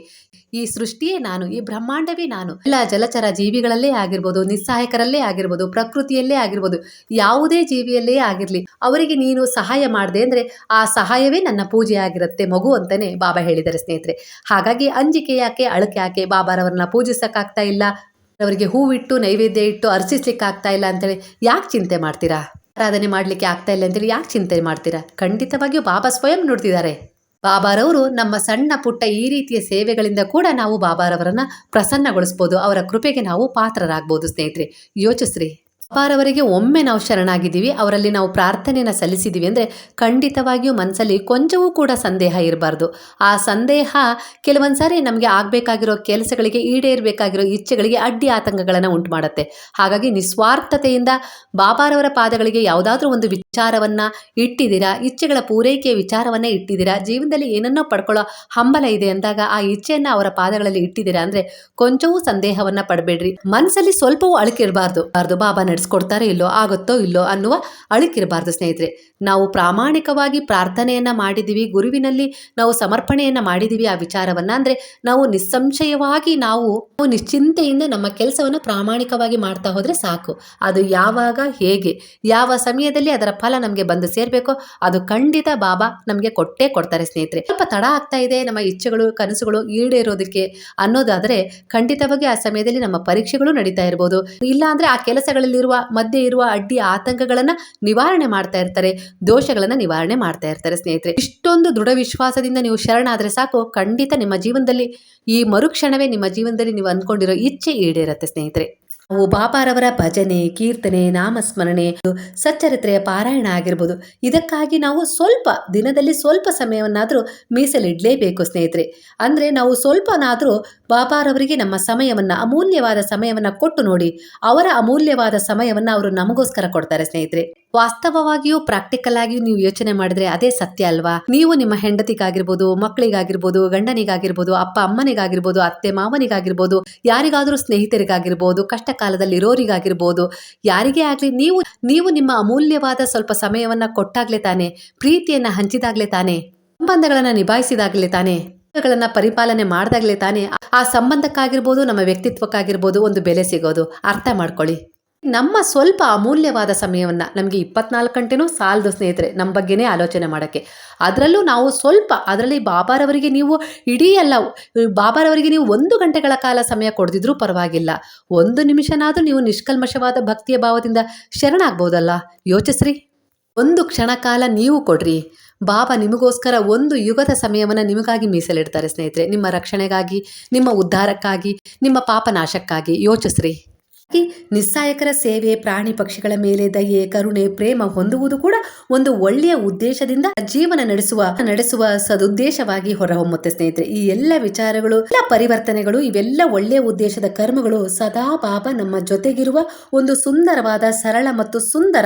ಈ ಸೃಷ್ಟಿಯೇ ನಾನು, ಈ ಬ್ರಹ್ಮಾಂಡವೇ ನಾನು. ಎಲ್ಲ ಜಲಚರ ಜೀವಿಗಳಲ್ಲೇ ಆಗಿರ್ಬೋದು, ನಿಸ್ಸಹಾಯಕರಲ್ಲೇ ಆಗಿರ್ಬೋದು, ಪ್ರಕೃತಿಯಲ್ಲೇ ಆಗಿರ್ಬೋದು, ಯಾವುದೇ ಜೀವಿಯಲ್ಲೇ ಆಗಿರ್ಲಿ, ಅವರಿಗೆ ನೀನು ಸಹಾಯ ಮಾಡಿದೆ ಅಂದ್ರೆ ಆ ಸಹಾಯವೇ ನನ್ನ ಪೂಜೆ ಆಗಿರುತ್ತೆ ಮಗು ಅಂತಾನೆ ಬಾಬಾ ಹೇಳಿದ್ದಾರೆ ಸ್ನೇಹಿತರೆ. ಹಾಗಾಗಿ ಅಂಜಿಕೆ ಯಾಕೆ, ಅಳಕೆ ಯಾಕೆ, ಬಾಬಾರವರನ್ನ ಪೂಜಿಸಕ್ಕಾಗ್ತಾ ಇಲ್ಲ, ಅವರಿಗೆ ಹೂವಿಟ್ಟು, ನೈವೇದ್ಯ ಇಟ್ಟು ಅರ್ಚಿಸ್ಲಿಕ್ಕೆ ಆಗ್ತಾ ಇಲ್ಲ ಅಂತೇಳಿ ಯಾಕೆ ಚಿಂತೆ ಮಾಡ್ತೀರಾ? ಆರಾಧನೆ ಮಾಡಲಿಕ್ಕೆ ಆಗ್ತಾ ಇಲ್ಲ ಅಂತೇಳಿ ಯಾಕೆ ಚಿಂತೆ ಮಾಡ್ತೀರಾ? ಖಂಡಿತವಾಗಿಯೂ ಬಾಬಾ ಸ್ವಯಂ ನೋಡ್ತಿದ್ದಾರೆ ಬಾಬಾರವರು ನಮ್ಮ ಸಣ್ಣ ಪುಟ್ಟ ಈ ರೀತಿಯ ಸೇವೆಗಳಿಂದ ಕೂಡ ನಾವು ಬಾಬಾರವರನ್ನ ಪ್ರಸನ್ನಗೊಳಿಸ್ಬೋದು, ಅವರ ಕೃಪೆಗೆ ನಾವು ಪಾತ್ರರಾಗ್ಬೋದು ಸ್ನೇಹಿತರೆ. ಯೋಚಿಸ್ರಿ. ಬಾಬಾರವರಿಗೆ ಒಮ್ಮೆ ನಾವು ಶರಣಾಗಿದ್ದೀವಿ, ಅವರಲ್ಲಿ ನಾವು ಪ್ರಾರ್ಥನೆಯನ್ನು ಸಲ್ಲಿಸಿದ್ದೀವಿ ಅಂದರೆ ಖಂಡಿತವಾಗಿಯೂ ಮನಸ್ಸಲ್ಲಿ ಕೊಂಚವೂ ಕೂಡ ಸಂದೇಹ ಇರಬಾರ್ದು. ಆ ಸಂದೇಹ ಕೆಲವೊಂದು ಸಾರಿ ನಮಗೆ ಆಗಬೇಕಾಗಿರೋ ಕೆಲಸಗಳಿಗೆ ಈಡೇರಬೇಕಾಗಿರೋ ಇಚ್ಛೆಗಳಿಗೆ ಅಡ್ಡಿ ಆತಂಕಗಳನ್ನು ಉಂಟು ಮಾಡುತ್ತೆ ಹಾಗಾಗಿ ನಿಸ್ವಾರ್ಥತೆಯಿಂದ ಬಾಬಾರವರ ಪಾದಗಳಿಗೆ ಯಾವುದಾದ್ರೂ ಒಂದು ವಿಚಾರವನ್ನು ಇಟ್ಟಿದ್ದೀರಾ, ಇಚ್ಛೆಗಳ ಪೂರೈಕೆಯ ವಿಚಾರವನ್ನೇ ಇಟ್ಟಿದ್ದೀರಾ, ಜೀವನದಲ್ಲಿ ಏನನ್ನೋ ಪಡ್ಕೊಳ್ಳೋ ಹಂಬಲ ಇದೆ ಅಂದಾಗ ಆ ಇಚ್ಛೆಯನ್ನು ಅವರ ಪಾದಗಳಲ್ಲಿ ಇಟ್ಟಿದ್ದೀರಾ ಅಂದರೆ ಕೊಂಚವೂ ಸಂದೇಹವನ್ನು ಪಡಬೇಡ್ರಿ. ಮನಸ್ಸಲ್ಲಿ ಸ್ವಲ್ಪವೂ ಅಳಕಿರಬಾರ್ದು ಬಾರ್ದು ಬಾಬಾ ನಡೆಸ್ಕೊಡ್ತಾರೋ ಇಲ್ಲೋ, ಆಗುತ್ತೋ ಇಲ್ಲೋ ಅನ್ನುವ ಅಳುಕಿರಬಾರ್ದು ಸ್ನೇಹಿತರೆ. ನಾವು ಪ್ರಾಮಾಣಿಕವಾಗಿ ಪ್ರಾರ್ಥನೆಯನ್ನು ಮಾಡಿದ್ದೀವಿ ಗುರುವಿನಲ್ಲಿ ನಾವು ಸಮರ್ಪಣೆಯನ್ನು ಮಾಡಿದ್ದೀವಿ ಆ ವಿಚಾರವನ್ನ. ಅಂದರೆ ನಾವು ನಿಸ್ಸಂಶಯವಾಗಿ ನಾವು ನಿಶ್ಚಿಂತೆಯಿಂದ ನಮ್ಮ ಕೆಲಸವನ್ನು ಪ್ರಾಮಾಣಿಕವಾಗಿ ಮಾಡ್ತಾ ಹೋದರೆ ಸಾಕು. ಅದು ಯಾವಾಗ, ಹೇಗೆ, ಯಾವ ಸಮಯದಲ್ಲಿ ಅದರ ಫಲ ನಮಗೆ ಬಂದು ಸೇರಬೇಕೋ ಅದು ಖಂಡಿತ ಬಾಬಾ ನಮಗೆ ಕೊಟ್ಟೇ ಕೊಡ್ತಾರೆ ಸ್ನೇಹಿತರೆ. ಸ್ವಲ್ಪ ತಡ ಆಗ್ತಾ ಇದೆ, ನಮ್ಮ ಇಚ್ಛೆಗಳು, ಕನಸುಗಳು ಈಡೇರೋದಕ್ಕೆ ಅನ್ನೋದಾದರೆ ಖಂಡಿತವಾಗಿ ಆ ಸಮಯದಲ್ಲಿ ನಮ್ಮ ಪರೀಕ್ಷೆಗಳು ನಡೀತಾ ಇರ್ಬೋದು. ಇಲ್ಲ ಅಂದ್ರೆ ಆ ಕೆಲಸಗಳಲ್ಲಿರುವ ಮಧ್ಯೆ ಇರುವ ಅಡ್ಡಿ ಆತಂಕಗಳನ್ನ ನಿವಾರಣೆ ಮಾಡ್ತಾ ಇರ್ತಾರೆ, ದೋಷಗಳನ್ನ ನಿವಾರಣೆ ಮಾಡ್ತಾ ಇರ್ತಾರೆ ಸ್ನೇಹಿತರೆ. ಇಷ್ಟೊಂದು ದೃಢ ವಿಶ್ವಾಸದಿಂದ ನೀವು ಶರಣಾದ್ರೆ ಸಾಕು, ಖಂಡಿತ ನಿಮ್ಮ ಜೀವನದಲ್ಲಿ ಈ ಮರುಕ್ಷಣವೇ ನಿಮ್ಮ ಜೀವನದಲ್ಲಿ ನೀವು ಅಂದ್ಕೊಂಡಿರೋ ಇಚ್ಛೆ ಈಡೇರತ್ತೆ ಸ್ನೇಹಿತರೆ. ನಾವು ಬಾಬಾರವರ ಭಜನೆ, ಕೀರ್ತನೆ, ನಾಮಸ್ಮರಣೆ, ಸಚ್ಚರಿತ್ರೆಯ ಪಾರಾಯಣ ಆಗಿರ್ಬೋದು. ಇದಕ್ಕಾಗಿ ನಾವು ಸ್ವಲ್ಪ ದಿನದಲ್ಲಿ ಸ್ವಲ್ಪ ಸಮಯವನ್ನಾದರೂ ಮೀಸಲಿಡಲೇಬೇಕು ಸ್ನೇಹಿತರೆ. ಅಂದರೆ ನಾವು ಸ್ವಲ್ಪನಾದರೂ ಬಾಬಾರವರಿಗೆ ನಮ್ಮ ಸಮಯವನ್ನು, ಅಮೂಲ್ಯವಾದ ಸಮಯವನ್ನು ಕೊಟ್ಟು ನೋಡಿ, ಅವರ ಅಮೂಲ್ಯವಾದ ಸಮಯವನ್ನು ಅವರು ನಮಗೋಸ್ಕರ ಕೊಡ್ತಾರೆ ಸ್ನೇಹಿತರೆ. ವಾಸ್ತವವಾಗಿಯೂ ಪ್ರಾಕ್ಟಿಕಲ್ ಆಗಿಯೂ ನೀವು ಯೋಚನೆ ಮಾಡಿದ್ರೆ ಅದೇ ಸತ್ಯ ಅಲ್ವಾ? ನೀವು ನಿಮ್ಮ ಹೆಂಡತಿಗಾಗಿರ್ಬೋದು, ಮಕ್ಕಳಿಗಾಗಿರ್ಬೋದು, ಗಂಡನಿಗಾಗಿರ್ಬೋದು, ಅಪ್ಪ ಅಮ್ಮನಿಗಾಗಿರ್ಬೋದು, ಅತ್ತೆ ಮಾವನಿಗಾಗಿರ್ಬೋದು, ಯಾರಿಗಾದರೂ ಸ್ನೇಹಿತರಿಗಾಗಿರ್ಬೋದು ಕಷ್ಟ ಕಾಲದಲ್ಲಿ ಇರೋರಿಗಾಗಿರ್ಬೋದು ಯಾರಿಗೇ ಆಗಲಿ ನೀವು ನೀವು ನಿಮ್ಮ ಅಮೂಲ್ಯವಾದ ಸ್ವಲ್ಪ ಸಮಯವನ್ನ ಕೊಟ್ಟಾಗ್ಲೇ ತಾನೆ, ಪ್ರೀತಿಯನ್ನ ಹಂಚಿದಾಗ್ಲೇ ತಾನೆ, ಸಂಬಂಧಗಳನ್ನ ನಿಭಾಯಿಸಿದಾಗ್ಲೇ ತಾನೆ ಪರಿಪಾಲನೆ ಮಾಡಿದಾಗಲೇ ತಾನೆ, ಆ ಸಂಬಂಧಕ್ಕಾಗಿರ್ಬೋದು, ನಮ್ಮ ವ್ಯಕ್ತಿತ್ವಕ್ಕಾಗಿರ್ಬೋದು ಒಂದು ಬೆಲೆ ಸಿಗೋದು. ಅರ್ಥ ಮಾಡ್ಕೊಳ್ಳಿ. ನಮ್ಮ ಸ್ವಲ್ಪ ಅಮೂಲ್ಯವಾದ ಸಮಯವನ್ನು ನಮಗೆ ಇಪ್ಪತ್ನಾಲ್ಕು ಗಂಟೆನೂ ಸಾಲದು ಸ್ನೇಹಿತರೆ ನಮ್ಮ ಬಗ್ಗೆನೇ ಆಲೋಚನೆ ಮಾಡೋಕ್ಕೆ. ಅದರಲ್ಲೂ ನಾವು ಸ್ವಲ್ಪ, ಅದರಲ್ಲಿ ಬಾಬಾರವರಿಗೆ ನೀವು ಇಡೀ ಅಲ್ಲ ಬಾಬಾರವರಿಗೆ ನೀವು ಒಂದು ಗಂಟೆಗಳ ಕಾಲ ಸಮಯ ಕೊಡದಿದ್ರೂ ಪರವಾಗಿಲ್ಲ. ಒಂದು ನಿಮಿಷನಾದರೂ ನೀವು ನಿಷ್ಕಲ್ಮಶವಾದ ಭಕ್ತಿಯ ಭಾವದಿಂದ ಶರಣಾಗ್ಬೋದಲ್ಲ? ಯೋಚಿಸ್ರಿ. ಒಂದು ಕ್ಷಣ ಕಾಲ ನೀವು ಕೊಡ್ರಿ. ಬಾಬಾ ನಿಮಗೋಸ್ಕರ ಒಂದು ಯುಗದ ಸಮಯವನ್ನು ನಿಮಗಾಗಿ ಮೀಸಲಿಡ್ತಾರೆ ಸ್ನೇಹಿತರೆ. ನಿಮ್ಮ ರಕ್ಷಣೆಗಾಗಿ, ನಿಮ್ಮ ಉದ್ಧಾರಕ್ಕಾಗಿ, ನಿಮ್ಮ ಪಾಪನಾಶಕ್ಕಾಗಿ ಯೋಚಿಸ್ರಿ. ನಿಸ್ಸಾಯಕರ ಸೇವೆ ಪ್ರಾಣಿ ಪಕ್ಷಿಗಳ ಮೇಲೆ ದಯೆ, ಕರುಣೆ, ಪ್ರೇಮ ಹೊಂದುವುದು ಕೂಡ ಒಂದು ಒಳ್ಳೆಯ ಉದ್ದೇಶದಿಂದ ಜೀವನ ನಡೆಸುವ ನಡೆಸುವ ಸದುದ್ದೇಶವಾಗಿ ಹೊರಹೊಮ್ಮುತ್ತೆ ಸ್ನೇಹಿತರೆ. ಈ ಎಲ್ಲ ವಿಚಾರಗಳು, ಎಲ್ಲ ಪರಿವರ್ತನೆಗಳು, ಇವೆಲ್ಲ ಒಳ್ಳೆಯ ಉದ್ದೇಶದ ಕರ್ಮಗಳು ಸದಾ ಬಾಬಾ ನಮ್ಮ ಜೊತೆಗಿರುವ ಒಂದು ಸುಂದರವಾದ, ಸರಳ ಮತ್ತು ಸುಂದರ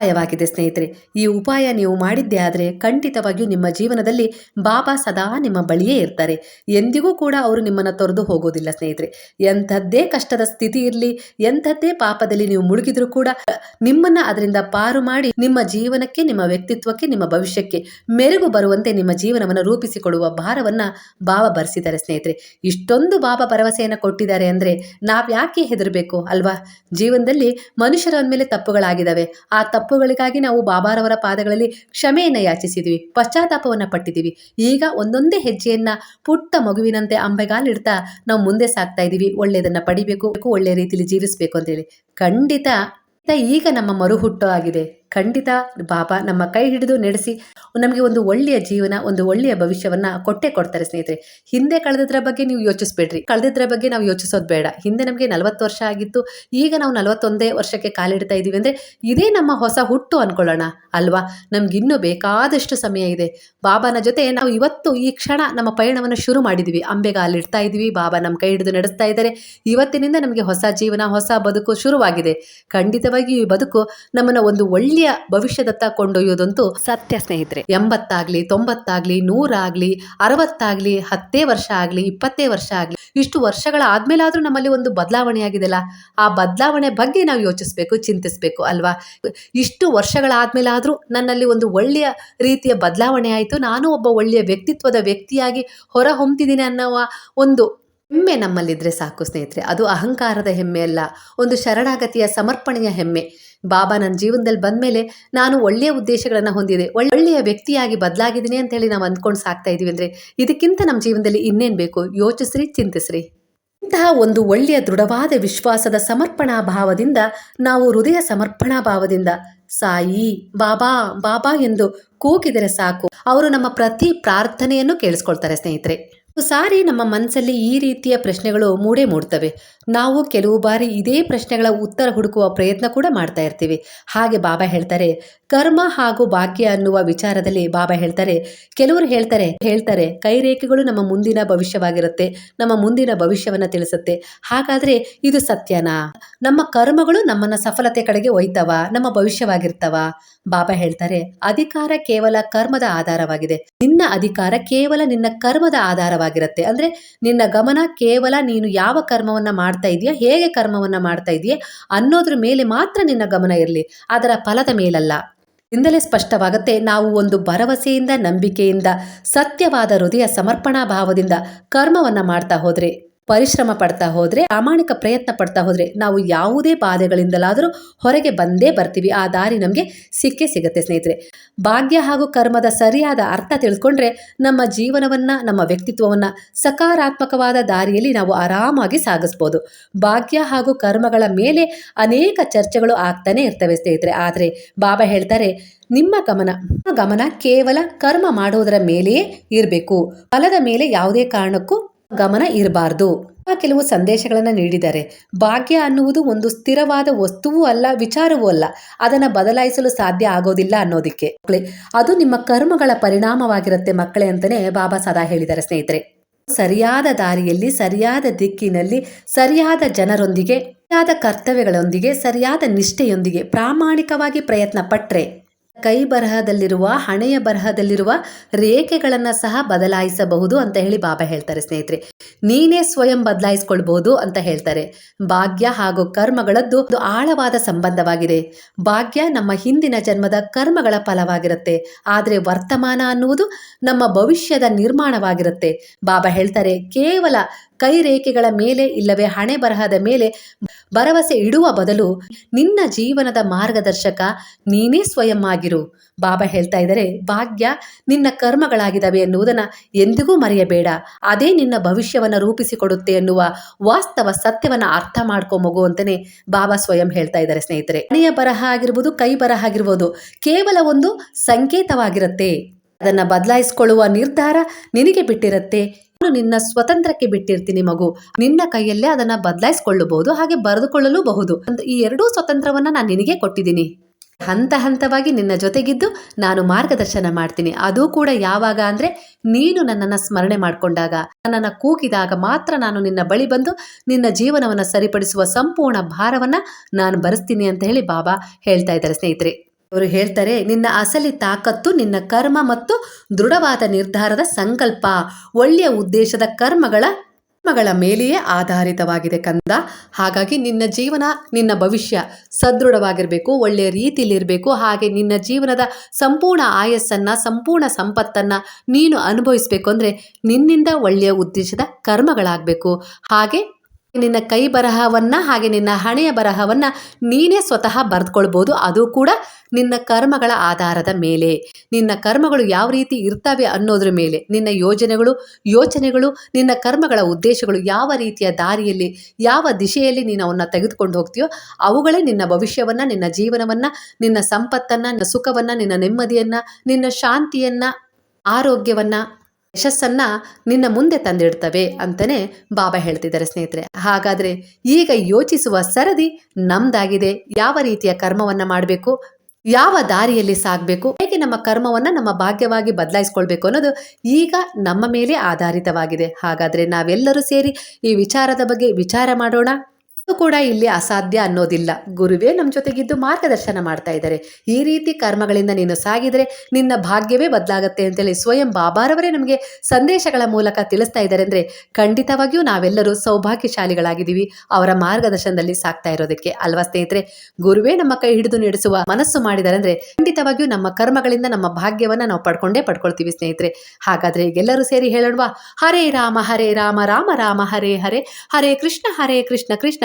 ಉಪಾಯವಾಗಿದೆ ಸ್ನೇಹಿತರೆ. ಈ ಉಪಾಯ ನೀವು ಮಾಡಿದ್ದೇ ಆದರೆ ಖಂಡಿತವಾಗಿಯೂ ನಿಮ್ಮ ಜೀವನದಲ್ಲಿ ಬಾಬಾ ಸದಾ ನಿಮ್ಮ ಬಳಿಯೇ ಇರ್ತಾರೆ. ಎಂದಿಗೂ ಕೂಡ ಅವರು ನಿಮ್ಮನ್ನು ತೊರೆದು ಹೋಗೋದಿಲ್ಲ, ಸ್ನೇಹಿತರೆ. ಎಂಥದ್ದೇ ಕಷ್ಟದ ಸ್ಥಿತಿ ಇರಲಿ, ಎಂಥದ್ದೇ ಪಾಪದಲ್ಲಿ ನೀವು ಮುಳುಗಿದ್ರೂ ಕೂಡ ನಿಮ್ಮನ್ನ ಅದರಿಂದ ಪಾರು ಮಾಡಿ ನಿಮ್ಮ ಜೀವನಕ್ಕೆ, ನಿಮ್ಮ ವ್ಯಕ್ತಿತ್ವಕ್ಕೆ, ನಿಮ್ಮ ಭವಿಷ್ಯಕ್ಕೆ ಮೆರುಗು ಬರುವಂತೆ ನಿಮ್ಮ ಜೀವನವನ್ನು ರೂಪಿಸಿಕೊಡುವ ಭಾರವನ್ನ ಬಾಬಾ ಭರಿಸಿದ್ದಾರೆ ಸ್ನೇಹಿತರೆ. ಇಷ್ಟೊಂದು ಬಾಬಾ ಭರವಸೆಯನ್ನು ಕೊಟ್ಟಿದ್ದಾರೆ ಅಂದರೆ ನಾವು ಯಾಕೆ ಹೆದರಬೇಕು, ಅಲ್ವಾ? ಜೀವನದಲ್ಲಿ ಮನುಷ್ಯರ ಮೇಲೆ ತಪ್ಪುಗಳಾಗಿದ್ದಾವೆ. ಆ ತಪ್ಪುಗಳಿಗಾಗಿ ನಾವು ಬಾಬಾರವರ ಪಾದಗಳಲ್ಲಿ ಕ್ಷಮೆಯನ್ನು ಯಾಚಿಸಿದ್ವಿ, ಪಶ್ಚಾತ್ತಾಪವನ್ನು ಪಟ್ಟಿದ್ದೀವಿ. ಈಗ ಒಂದೊಂದೇ ಹೆಜ್ಜೆಯನ್ನ ಪುಟ್ಟ ಮಗುವಿನಂತೆ ಅಂಬೆಗಾಲಿಡ್ತಾ ನಾವು ಮುಂದೆ ಸಾಗ್ತಾ ಇದ್ದೀವಿ. ಒಳ್ಳೆಯದನ್ನ ಪಡಿಬೇಕು ಒಳ್ಳೆಯ ರೀತಿಯಲ್ಲಿ ಜೀವಿಸಬೇಕು ಅಂತೇಳಿ. ಖಂಡಿತ, ಈಗ ನಮ್ಮ ಮರುಹುಟ್ಟು ಆಗಿದೆ. ಖಂಡಿತ ಬಾಬಾ ನಮ್ಮ ಕೈ ಹಿಡಿದು ನಡೆಸಿ, ನಮಗೆ ಒಂದು ಒಳ್ಳೆಯ ಜೀವನ, ಒಂದು ಒಳ್ಳೆಯ ಭವಿಷ್ಯವನ್ನ ಕೊಟ್ಟೆ ಕೊಡ್ತಾರೆ ಸ್ನೇಹಿತರೆ. ಹಿಂದೆ ಕಳೆದಿದ್ರ ಬಗ್ಗೆ ನೀವು ಯೋಚಿಸ್ಬೇಡ್ರಿ. ಕಳೆದಿದ್ರ ಬಗ್ಗೆ ನಾವು ಯೋಚಿಸೋದು ಬೇಡ. ಹಿಂದೆ ನಮಗೆ ನಲವತ್ತು ವರ್ಷ ಆಗಿತ್ತು. ಈಗ ನಾವು ನಲವತ್ತೊಂದೇ ವರ್ಷಕ್ಕೆ ಕಾಲಿಡ್ತಾ ಇದ್ದೀವಿ ಅಂದರೆ ಇದೇ ನಮ್ಮ ಹೊಸ ಹುಟ್ಟು ಅನ್ಕೊಳ್ಳೋಣ, ಅಲ್ವಾ? ನಮ್ಗಿನ್ನೂ ಬೇಕಾದಷ್ಟು ಸಮಯ ಇದೆ. ಬಾಬಾನ ಜೊತೆ ನಾವು ಇವತ್ತು ಈ ಕ್ಷಣ ನಮ್ಮ ಪಯಣವನ್ನು ಶುರು ಮಾಡಿದ್ವಿ. ಅಂಬೆಗ ಅಲ್ಲಿಡ್ತಾ ಇದ್ವಿ, ಬಾಬಾ ನಮ್ಮ ಕೈ ಹಿಡಿದು ನಡೆಸ್ತಾ ಇದ್ದಾರೆ. ಇವತ್ತಿನಿಂದ ನಮಗೆ ಹೊಸ ಜೀವನ, ಹೊಸ ಬದುಕು ಶುರುವಾಗಿದೆ. ಖಂಡಿತವಾಗಿ ಈ ಬದುಕು ನಮ್ಮನ್ನು ಒಂದು ಒಳ್ಳೆಯ ಭವಿಷ್ಯದತ್ತ ಕೊಂಡೊಯ್ಯೋದಂತೂ ಸತ್ಯ ಸ್ನೇಹಿತರೆ. ಎಂಬತ್ತಾಗ್ಲಿ, ತೊಂಬತ್ತಾಗ್ಲಿ, ನೂರಾಗ್ಲಿ, ಅರವತ್ತಾಗ್ಲಿ, ಹತ್ತೇ ವರ್ಷ ಆಗ್ಲಿ, ಇಪ್ಪತ್ತೇ ವರ್ಷ ಆಗ್ಲಿ, ಇಷ್ಟು ವರ್ಷಗಳ ಆದ್ಮೇಲಾದ್ರೂ ನಮ್ಮಲ್ಲಿ ಒಂದು ಬದಲಾವಣೆ ಆಗಿದೆಲ್ಲ ಆ ಬದಲಾವಣೆ ಬಗ್ಗೆ ನಾವು ಯೋಚಿಸ್ಬೇಕು, ಚಿಂತಿಸ್ಬೇಕು ಅಲ್ವಾ? ಇಷ್ಟು ವರ್ಷಗಳಾದ್ಮೇಲಾದ್ರೂ ನನ್ನಲ್ಲಿ ಒಂದು ಒಳ್ಳೆಯ ರೀತಿಯ ಬದಲಾವಣೆ ಆಯಿತು. ನಾನು ಒಬ್ಬ ಒಳ್ಳೆಯ ವ್ಯಕ್ತಿತ್ವದ ವ್ಯಕ್ತಿಯಾಗಿ ಹೊರ ಹೊಮ್ತಿದ್ದೀನಿ ಅನ್ನುವ ಒಂದು ಹೆಮ್ಮೆ ನಮ್ಮಲ್ಲಿದ್ರೆ ಸಾಕು ಸ್ನೇಹಿತರೆ, ಅದು ಅಹಂಕಾರದ ಹೆಮ್ಮೆ ಅಲ್ಲ ಒಂದು ಶರಣಾಗತಿಯ ಸಮರ್ಪಣೆಯ ಹೆಮ್ಮೆ. ಬಾಬಾ ನನ್ನ ಜೀವನದಲ್ಲಿ ಬಂದಮೇಲೆ ನಾನು ಒಳ್ಳೆಯ ಉದ್ದೇಶಗಳನ್ನು ಹೊಂದಿದೆ ಒಳ್ಳೆಯ ವ್ಯಕ್ತಿಯಾಗಿ ಬದಲಾಗಿದ್ದೀನಿ ಅಂತ ಹೇಳಿ ನಾವು ಅಂದ್ಕೊಂಡು ಸಾಕ್ತಾ ಇದೀವಿ ಅಂದರೆ, ಇದಕ್ಕಿಂತ ನಮ್ಮ ಜೀವನದಲ್ಲಿ ಇನ್ನೇನು ಬೇಕು? ಯೋಚಿಸ್ರಿ, ಚಿಂತಿಸ್ರಿ. ಇಂತಹ ಒಂದು ಒಳ್ಳೆಯ ದೃಢವಾದ ವಿಶ್ವಾಸದ ಸಮರ್ಪಣಾ ಭಾವದಿಂದ, ನಾವು ಹೃದಯ ಸಮರ್ಪಣಾ ಭಾವದಿಂದ, ಸಾಯಿ, ಬಾಬಾ ಬಾಬಾ ಎಂದು ಕೂಗಿದರೆ ಸಾಕು. ಅವರು ನಮ್ಮ ಪ್ರತಿ ಪ್ರಾರ್ಥನೆಯನ್ನು ಕೇಳಿಸ್ಕೊಳ್ತಾರೆ ಸ್ನೇಹಿತರೆ. ಸಾರಿ ನಮ್ಮ ಮನಸ್ಸಲ್ಲಿ ಈ ರೀತಿಯ ಪ್ರಶ್ನೆಗಳು ಮೂಡೇ ಮೂಡ್ತವೆ. ನಾವು ಕೆಲವು ಬಾರಿ ಇದೇ ಪ್ರಶ್ನೆಗಳ ಉತ್ತರ ಹುಡುಕುವ ಪ್ರಯತ್ನ ಕೂಡ ಮಾಡ್ತಾ ಇರ್ತೀವಿ. ಹಾಗೆ ಬಾಬಾ ಹೇಳ್ತಾರೆ ಕರ್ಮ ಹಾಗೂ ಭಾಗ್ಯ ಅನ್ನುವ ವಿಚಾರದಲ್ಲಿ ಬಾಬಾ ಹೇಳ್ತಾರೆ, ಕೆಲವರು ಹೇಳ್ತಾರೆ ಹೇಳ್ತಾರೆ, ಕೈರೇಖೆಗಳು ನಮ್ಮ ಮುಂದಿನ ಭವಿಷ್ಯವಾಗಿರುತ್ತೆ, ನಮ್ಮ ಮುಂದಿನ ಭವಿಷ್ಯವನ್ನ ತಿಳಿಸುತ್ತೆ. ಹಾಗಾದ್ರೆ ಇದು ಸತ್ಯನಾ? ನಮ್ಮ ಕರ್ಮಗಳು ನಮ್ಮನ್ನ ಸಫಲತೆ ಕಡೆಗೆ ಒಯ್ತವ, ನಮ್ಮ ಭವಿಷ್ಯವಾಗಿರ್ತವ? ಬಾಬಾ ಹೇಳ್ತಾರೆ, ಅಧಿಕಾರ ಕೇವಲ ಕರ್ಮದ ಆಧಾರವಾಗಿದೆ. ನಿನ್ನ ಅಧಿಕಾರ ಕೇವಲ ನಿನ್ನ ಕರ್ಮದ ಆಧಾರವಾಗಿರುತ್ತೆ. ಅಂದ್ರೆ ನಿನ್ನ ಗಮನ ಕೇವಲ ನೀನು ಯಾವ ಕರ್ಮವನ್ನ ಮಾಡ್ತಾ ಇದೆಯಾ, ಹೇಗೆ ಕರ್ಮವನ್ನ ಮಾಡ್ತಾ ಇದೆಯಾ ಅನ್ನೋದ್ರ ಮೇಲೆ ಮಾತ್ರ ನಿನ್ನ ಗಮನ ಇರಲಿ. ಅದರ ಫಲದ ಮೇಲಲ್ಲ. ಇಂದಲೇ ಸ್ಪಷ್ಟವಾಗುತ್ತೆ ನಾವು ಒಂದು ಭರವಸೆಯಿಂದ ನಂಬಿಕೆಯಿಂದ ಸತ್ಯವಾದ ಹೃದಯ ಸಮರ್ಪಣಾ ಭಾವದಿಂದ ಕರ್ಮವನ್ನು ಮಾಡ್ತಾ ಹೋದ್ರೆ. ಪರಿಶ್ರಮ ಪಡ್ತಾ ಹೋದ್ರೆ, ಪ್ರಾಮಾಣಿಕ ಪ್ರಯತ್ನ ಪಡ್ತಾ ಹೋದ್ರೆ ನಾವು ಯಾವುದೇ ಬಾಧೆಗಳಿಂದಲಾದರೂ ಹೊರಗೆ ಬಂದೇ ಬರ್ತೀವಿ. ಆ ದಾರಿ ನಮಗೆ ಸಿಕ್ಕೇ ಸಿಗುತ್ತೆ ಸ್ನೇಹಿತರೆ. ಭಾಗ್ಯ ಹಾಗೂ ಕರ್ಮದ ಸರಿಯಾದ ಅರ್ಥ ತಿಳ್ಕೊಂಡ್ರೆ ನಮ್ಮ ಜೀವನವನ್ನ, ನಮ್ಮ ವ್ಯಕ್ತಿತ್ವವನ್ನ ಸಕಾರಾತ್ಮಕವಾದ ದಾರಿಯಲ್ಲಿ ನಾವು ಆರಾಮಾಗಿ ಸಾಗಿಸ್ಬೋದು. ಭಾಗ್ಯ ಹಾಗೂ ಕರ್ಮಗಳ ಮೇಲೆ ಅನೇಕ ಚರ್ಚೆಗಳು ಆಗ್ತಾನೆ ಇರ್ತವೆ ಸ್ನೇಹಿತರೆ. ಆದರೆ ಬಾಬಾ ಹೇಳ್ತಾರೆ, ನಿಮ್ಮ ಗಮನ ಗಮನ ಕೇವಲ ಕರ್ಮ ಮಾಡುವುದರ ಮೇಲೆಯೇ ಇರಬೇಕು. ಫಲದ ಮೇಲೆ ಯಾವುದೇ ಕಾರಣಕ್ಕೂ ಗಮನ ಇರಬಾರ್ದು. ಕೆಲವು ಸಂದೇಶಗಳನ್ನು ನೀಡಿದ್ದಾರೆ ಭಾಗ್ಯ ಅನ್ನುವುದು ಒಂದು ಸ್ಥಿರವಾದ ವಸ್ತುವೂ ಅಲ್ಲ, ವಿಚಾರವೂ ಅಲ್ಲ. ಅದನ್ನು ಬದಲಾಯಿಸಲು ಸಾಧ್ಯ ಆಗೋದಿಲ್ಲ ಅನ್ನೋದಕ್ಕೆ. ಅದು ನಿಮ್ಮ ಕರ್ಮಗಳ ಪರಿಣಾಮವಾಗಿರುತ್ತೆ ಮಕ್ಕಳೇ ಅಂತಲೇ ಬಾಬಾ ಸದಾ ಹೇಳಿದ್ದಾರೆ ಸ್ನೇಹಿತರೆ. ಸರಿಯಾದ ದಾರಿಯಲ್ಲಿ, ಸರಿಯಾದ ದಿಕ್ಕಿನಲ್ಲಿ, ಸರಿಯಾದ ಜನರೊಂದಿಗೆ, ಸರಿಯಾದ ಕರ್ತವ್ಯಗಳೊಂದಿಗೆ, ಸರಿಯಾದ ನಿಷ್ಠೆಯೊಂದಿಗೆ ಪ್ರಾಮಾಣಿಕವಾಗಿ ಪ್ರಯತ್ನ ಪಟ್ಟರೆ ಕೈ ಬರಹದಲ್ಲಿರುವ, ಹಣೆಯ ಬರಹದಲ್ಲಿರುವ ರೇಖೆಗಳನ್ನು ಸಹ ಬದಲಾಯಿಸಬಹುದು ಅಂತ ಹೇಳಿ ಬಾಬಾ ಹೇಳ್ತಾರೆ ಸ್ನೇಹಿತರೆ. ನೀನೇ ಸ್ವಯಂ ಬದಲಾಯಿಸ್ಕೊಳ್ಬಹುದು ಅಂತ ಹೇಳ್ತಾರೆ. ಭಾಗ್ಯ ಹಾಗೂ ಕರ್ಮಗಳದ್ದು ಒಂದು ಆಳವಾದ ಸಂಬಂಧವಾಗಿದೆ. ಭಾಗ್ಯ ನಮ್ಮ ಹಿಂದಿನ ಜನ್ಮದ ಕರ್ಮಗಳ ಫಲವಾಗಿರುತ್ತೆ. ಆದರೆ ವರ್ತಮಾನ ಅನ್ನುವುದು ನಮ್ಮ ಭವಿಷ್ಯದ ನಿರ್ಮಾಣವಾಗಿರುತ್ತೆ. ಬಾಬಾ ಹೇಳ್ತಾರೆ, ಕೇವಲ ಕೈ ರೇಖೆಗಳ ಮೇಲೆ ಇಲ್ಲವೇ ಹಣೆ ಬರಹದ ಮೇಲೆ ಭರವಸೆ ಇಡುವ ಬದಲು ನಿನ್ನ ಜೀವನದ ಮಾರ್ಗದರ್ಶಕ ನೀನೇ ಸ್ವಯಂ ಆಗಿರು. ಬಾಬಾ ಹೇಳ್ತಾ ಇದ್ದಾರೆ, ಭಾಗ್ಯ ನಿನ್ನ ಕರ್ಮಗಳಾಗಿದ್ದಾವೆ ಎನ್ನುವುದನ್ನು ಎಂದಿಗೂ ಮರೆಯಬೇಡ. ಅದೇ ನಿನ್ನ ಭವಿಷ್ಯವನ್ನು ರೂಪಿಸಿಕೊಡುತ್ತೆ ಎನ್ನುವ ವಾಸ್ತವ ಸತ್ಯವನ್ನು ಅರ್ಥ ಮಾಡ್ಕೊ ಮಗು ಅಂತಾನೆ ಬಾಬಾ ಸ್ವಯಂ ಹೇಳ್ತಾ ಇದ್ದಾರೆ ಸ್ನೇಹಿತರೆ. ಹಣೆಯ ಬರಹ ಆಗಿರ್ಬೋದು, ಕೈ ಬರಹ ಆಗಿರ್ಬೋದು, ಕೇವಲ ಒಂದು ಸಂಕೇತವಾಗಿರುತ್ತೆ. ಅದನ್ನು ಬದಲಾಯಿಸಿಕೊಳ್ಳುವ ನಿರ್ಧಾರ ನಿನಗೆ ಬಿಟ್ಟಿರುತ್ತೆ. ನಾನು ನಿನ್ನ ಸ್ವತಂತ್ರಕ್ಕೆ ಬಿಟ್ಟಿರ್ತೀನಿ ಮಗು. ನಿನ್ನ ಕೈಯಲ್ಲೇ ಅದನ್ನ ಬದಲಾಯಿಸಿಕೊಳ್ಳಬಹುದು, ಹಾಗೆ ಬರೆದುಕೊಳ್ಳಲೂಬಹುದು. ಅಂತ- ಈ ಎರಡೂ ಸ್ವತಂತ್ರವನ್ನ ನಾನು ನಿನಗೆ ಕೊಟ್ಟಿದ್ದೀನಿ. ಹಂತ ಹಂತವಾಗಿ ನಿನ್ನ ಜೊತೆಗಿದ್ದು ನಾನು ಮಾರ್ಗದರ್ಶನ ಮಾಡ್ತೀನಿ. ಅದು ಕೂಡ ಯಾವಾಗ ಅಂದ್ರೆ ನೀನು ನನ್ನನ್ನು ಸ್ಮರಣೆ ಮಾಡಿಕೊಂಡಾಗ. ನನ್ನನ್ನು ಕೂಗಿದಾಗ ಮಾತ್ರ ನಾನು ನಿನ್ನ ಬಳಿ ಬಂದು ನಿನ್ನ ಜೀವನವನ್ನು ಸರಿಪಡಿಸುವ ಸಂಪೂರ್ಣ ಭಾರವನ್ನ ನಾನು ಬರೆಸ್ತೀನಿ ಅಂತ ಹೇಳಿ ಬಾಬಾ ಹೇಳ್ತಾ ಇದ್ದಾರೆ ಸ್ನೇಹಿತರೆ. ಅವರು ಹೇಳ್ತಾರೆ, ನಿನ್ನ ಅಸಲಿ ತಾಕತ್ತು, ನಿನ್ನ ಕರ್ಮ ಮತ್ತು ದೃಢವಾದ ನಿರ್ಧಾರದ ಸಂಕಲ್ಪ. ಒಳ್ಳೆಯ ಉದ್ದೇಶದ ಕರ್ಮಗಳ ಕರ್ಮಗಳ ಮೇಲೆಯೇ ಆಧಾರಿತವಾಗಿದೆ ಕಂದ. ಹಾಗಾಗಿ ನಿನ್ನ ಜೀವನ, ನಿನ್ನ ಭವಿಷ್ಯ ಸದೃಢವಾಗಿರಬೇಕು, ಒಳ್ಳೆಯ ರೀತಿಯಲ್ಲಿರಬೇಕು ಹಾಗೆ ನಿನ್ನ ಜೀವನದ ಸಂಪೂರ್ಣ ಆಯಸ್ಸನ್ನು, ಸಂಪೂರ್ಣ ಸಂಪತ್ತನ್ನು ನೀನು ಅನುಭವಿಸಬೇಕು. ಅಂದರೆ ನಿನ್ನಿಂದ ಒಳ್ಳೆಯ ಉದ್ದೇಶದ ಕರ್ಮಗಳಾಗಬೇಕು. ಹಾಗೆ ನಿನ್ನ ಕೈ ಬರಹವನ್ನು ಹಾಗೆ ನಿನ್ನ ಹಣೆಯ ಬರಹವನ್ನು ನೀನೇ ಸ್ವತಃ ಬರೆದುಕೊಳ್ಬೋದು. ಅದು ಕೂಡ ನಿನ್ನ ಕರ್ಮಗಳ ಆಧಾರದ ಮೇಲೆ. ನಿನ್ನ ಕರ್ಮಗಳು ಯಾವ ರೀತಿ ಇರ್ತವೆ ಅನ್ನೋದ್ರ ಮೇಲೆ. ನಿನ್ನ ಯೋಜನೆಗಳು, ಯೋಚನೆಗಳು, ನಿನ್ನ ಕರ್ಮಗಳ ಉದ್ದೇಶಗಳು ಯಾವ ರೀತಿಯ ದಾರಿಯಲ್ಲಿ, ಯಾವ ದಿಶೆಯಲ್ಲಿ ನೀನು ಅವನ್ನ ತೆಗೆದುಕೊಂಡು ಹೋಗ್ತೀಯೋ, ಅವುಗಳೇ ನಿನ್ನ ಭವಿಷ್ಯವನ್ನು, ನಿನ್ನ ಜೀವನವನ್ನು, ನಿನ್ನ ಸಂಪತ್ತನ್ನು, ನಿನ್ನ ಸುಖವನ್ನು, ನಿನ್ನ ನೆಮ್ಮದಿಯನ್ನು, ನಿನ್ನ ಶಾಂತಿಯನ್ನು, ಆರೋಗ್ಯವನ್ನ ಯಶಸ್ಸನ್ನ ನಿನ್ನ ಮುಂದೆ ತಂದಿಡ್ತವೆ ಅಂತಲೇ ಬಾಬಾ ಹೇಳ್ತಿದ್ದಾರೆ ಸ್ನೇಹಿತರೆ. ಹಾಗಾದ್ರೆ ಈಗ ಯೋಚಿಸುವ ಸರದಿ ನಮ್ದಾಗಿದೆ. ಯಾವ ರೀತಿಯ ಕರ್ಮವನ್ನು ಮಾಡಬೇಕು? ಯಾವ ದಾರಿಯಲ್ಲಿ ಸಾಗಬೇಕು? ಹೇಗೆ ನಮ್ಮ ಕರ್ಮವನ್ನು ನಮ್ಮ ಭಾಗ್ಯವಾಗಿ ಬದಲಾಯಿಸ್ಕೊಳ್ಬೇಕು ಅನ್ನೋದು ಈಗ ನಮ್ಮ ಮೇಲೆ ಆಧಾರಿತವಾಗಿದೆ. ಹಾಗಾದರೆ ನಾವೆಲ್ಲರೂ ಸೇರಿ ಈ ವಿಚಾರದ ಬಗ್ಗೆ ವಿಚಾರ ಮಾಡೋಣ. ಕೂಡ ಇಲ್ಲಿ ಅಸಾಧ್ಯ ಅನ್ನೋದಿಲ್ಲ. ಗುರುವೇ ನಮ್ಮ ಜೊತೆಗಿದ್ದು ಮಾರ್ಗದರ್ಶನ ಮಾಡ್ತಾ ಇದ್ದಾರೆ. ಈ ರೀತಿ ಕರ್ಮಗಳಿಂದ ನೀನು ಸಾಗಿದರೆ ನಿನ್ನ ಭಾಗ್ಯವೇ ಬದಲಾಗುತ್ತೆ ಅಂತೇಳಿ ಸ್ವಯಂ ಬಾಬಾರವರೇ ನಮಗೆ ಸಂದೇಶಗಳ ಮೂಲಕ ತಿಳಿಸ್ತಾ ಇದ್ದಾರೆ ಅಂದರೆ ಖಂಡಿತವಾಗಿಯೂ ನಾವೆಲ್ಲರೂ ಸೌಭಾಗ್ಯಶಾಲಿಗಳಾಗಿದ್ದೀವಿ. ಅವರ ಮಾರ್ಗದರ್ಶನದಲ್ಲಿ ಸಾಕ್ತಾ ಇರೋದಕ್ಕೆ ಅಲ್ವಾ ಸ್ನೇಹಿತರೆ? ಗುರುವೇ, ನಮ್ಮ ಕೈ ಹಿಡಿದು ನಡೆಸುವ ಮನಸ್ಸು ಮಾಡಿದಾರೆ ಅಂದರೆ ಖಂಡಿತವಾಗಿಯೂ ನಮ್ಮ ಕರ್ಮಗಳಿಂದ ನಮ್ಮ ಭಾಗ್ಯವನ್ನು ನಾವು ಪಡ್ಕೊಂಡೇ ಪಡ್ಕೊಳ್ತೀವಿ ಸ್ನೇಹಿತರೆ. ಹಾಗಾದರೆ ಈಗೆಲ್ಲರೂ ಸೇರಿ ಹೇಳೋಣವಾ? ಹರೇ ರಾಮ ಹರೇ ರಾಮ ರಾಮ ರಾಮ, ಹರೇ ಹರೇ. ಹರೇ ಕೃಷ್ಣ ಹರೇ ಕೃಷ್ಣ ಕೃಷ್ಣ.